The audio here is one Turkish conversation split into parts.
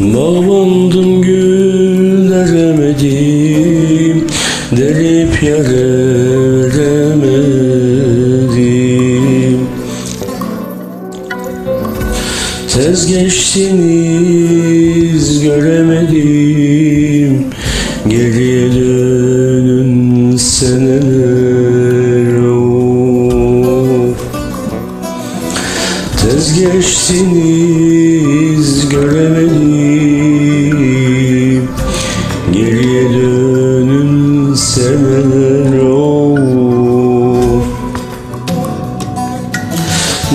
Bağlandım gül eremedim Delip yer eremedim Tez geçtiniz göremedim Geriye dönün seneler of. Tez geçtiniz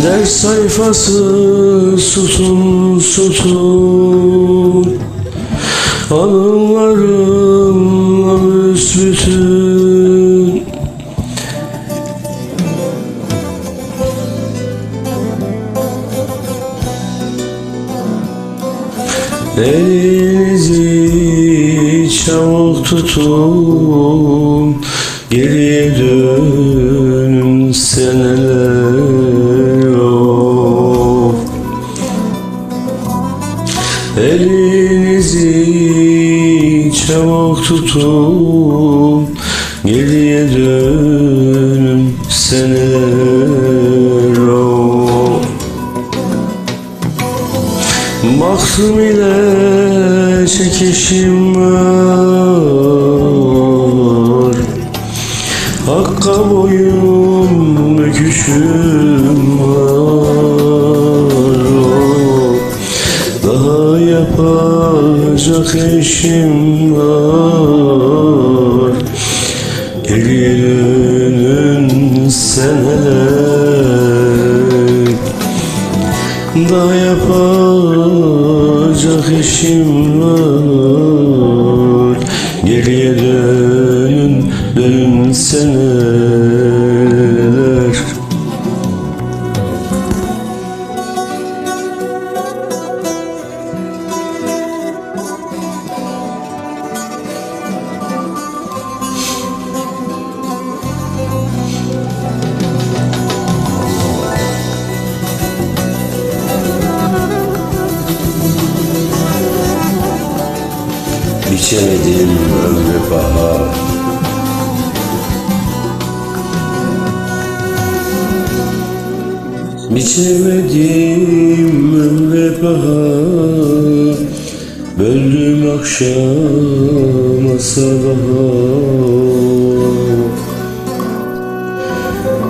Ders sayfası sütun sütun Anılarımla büsbütün Elinizi çabuk tutun Geriye dönün Elinizi çabuk tutun Geriye dönün seneler of. Baktım ile çekişim var Hakka boyun işim var dönün seneler Biçemedim ömrü bahar. Biçemedim ömrü bahar. Böldüm akşama sabaha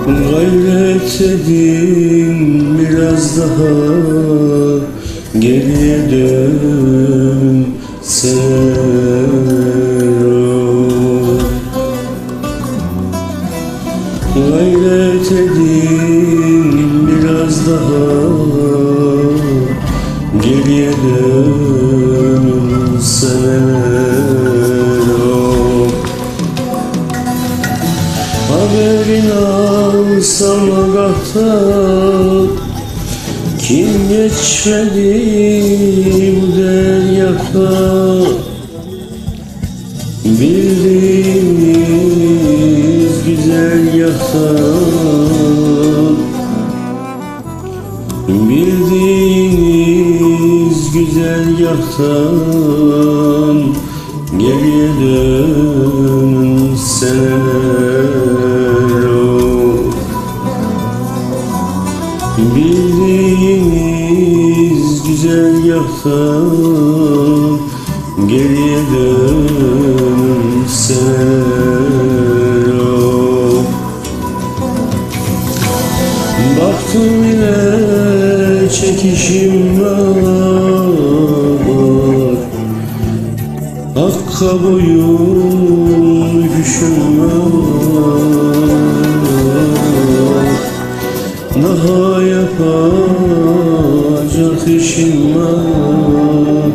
Gayret edin biraz daha. Geriye dön edin biraz daha Geriye dön sen Haberin alsam agahta Kim geçmedi bu deryata yatan Geriye dön seneler of. Bildiğiniz güzel yatan Geriye dön seneler Hakka boyun düşüm var Daha yapacak işim var.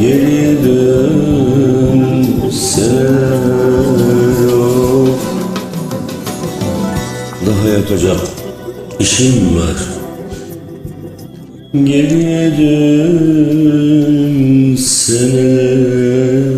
Geriye dön of. Daha yapacak işim var Dön seneler